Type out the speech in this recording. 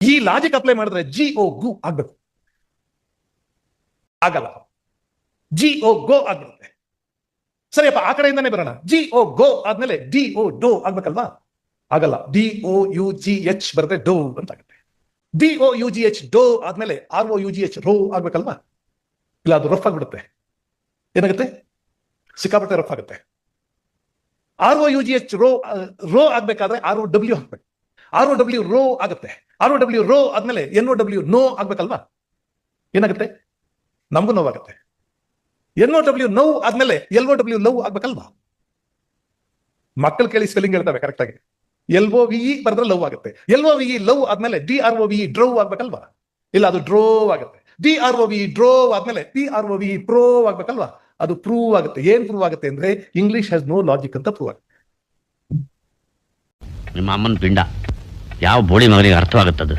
ಈ logic apply ಮಾಡಿದ್ರೆ G O goo ಆಗ್ಬೇಕು. ಆಗಲ್ಲ. ಜಿ ಓ ಗೋ ಆಗ್ಬಿಡುತ್ತೆ. ಸರಿಯಪ್ಪ, ಆ ಕಡೆಯಿಂದಾನೇ ಬರೋಣ. ಜಿ ಓ ಗೋ ಆದ್ಮೇಲೆ ಡಿ ಓ ಡೋ ಆಗ್ಬೇಕಲ್ವಾ? ಆಗಲ್ಲ. D O U G H ಬರುತ್ತೆ ಡೋ ಅಂತ ಆಗುತ್ತೆ D O U G H dough ಆದ್ಮೇಲೆ R O U G H row ಆಗ್ಬೇಕಲ್ವಾ? ಇಲ್ಲ, ಅದು ರಫ್ ಆಗ್ಬಿಡುತ್ತೆ. ಏನಾಗುತ್ತೆ? ಸಿಕ್ಕಾಪಟ್ಟೆ ರಫ್ ಆಗುತ್ತೆ. R O U G H row row ಆಗ್ಬೇಕಾದ್ರೆ ಆರ್ ಓ ಡಬ್ಲ್ಯೂ ಹಾಕ್ಬೇಕು. ಆರ್ ಒ ಡಬ್ಲ್ಯೂ ರೋ ಆಗುತ್ತೆ. ಆರ್ ಒ ಡಬ್ಲ್ಯೂ ರೋ ಆದ್ಮೇಲೆ ಎನ್ ಒ ಡಬ್ಲ್ಯೂ ನೋ ಆಗ್ಬೇಕಲ್ವಾ? ಏನಾಗುತ್ತೆ? ನಮಗೂ ನೋವಾಗುತ್ತೆ. ಎನ್ ಒ ಡಬ್ಲ್ಯೂ ನೋ ಆದ್ಮೇಲೆ ಎಲ್ ಒ ಡಬ್ಲ್ಯೂ ಲವ್ ಆಗ್ಬೇಕಲ್ವಾ? ಮಕ್ಕಳು ಕೇಳಿ ಸ್ಪೆಲ್ಲಿಂಗ್ ಹೇಳ್ತವೆ ಕರೆಕ್ಟ್ ಆಗಿ. ಎಲ್ ಒ ವಿ ಬರೆದ್ರೆ ಲವ್ ಆಗುತ್ತೆ. ಎಲ್ ಒ ವಿ ಲವ್ ಆದ್ಮೇಲೆ D R O V drove ಆಗ್ಬೇಕಲ್ವಾ? ಇಲ್ಲ, ಅದು ಡ್ರೋ ಆಗುತ್ತೆ. D R O V drove ಆದ್ಮೇಲೆ P R O V pro ಆಗ್ಬೇಕಲ್ವಾ? ಅದು ಪ್ರೂವ್ ಆಗುತ್ತೆ. ಏನ್ ಪ್ರೂವ್ ಆಗುತ್ತೆ ಅಂದ್ರೆ ಇಂಗ್ಲಿಷ್ ಹ್ಯಾಸ್ ನೋ ಲಾಜಿಕ್ ಅಂತ ಪ್ರೂವ್ ಆಗುತ್ತೆ. ನಿಮ್ಮ ಅಮ್ಮನ ಪಿಂಡ. ಯಾವ ಬೋಳಿ ಮಗನಿಗೆ ಅರ್ಥವಾಗುತ್ತದು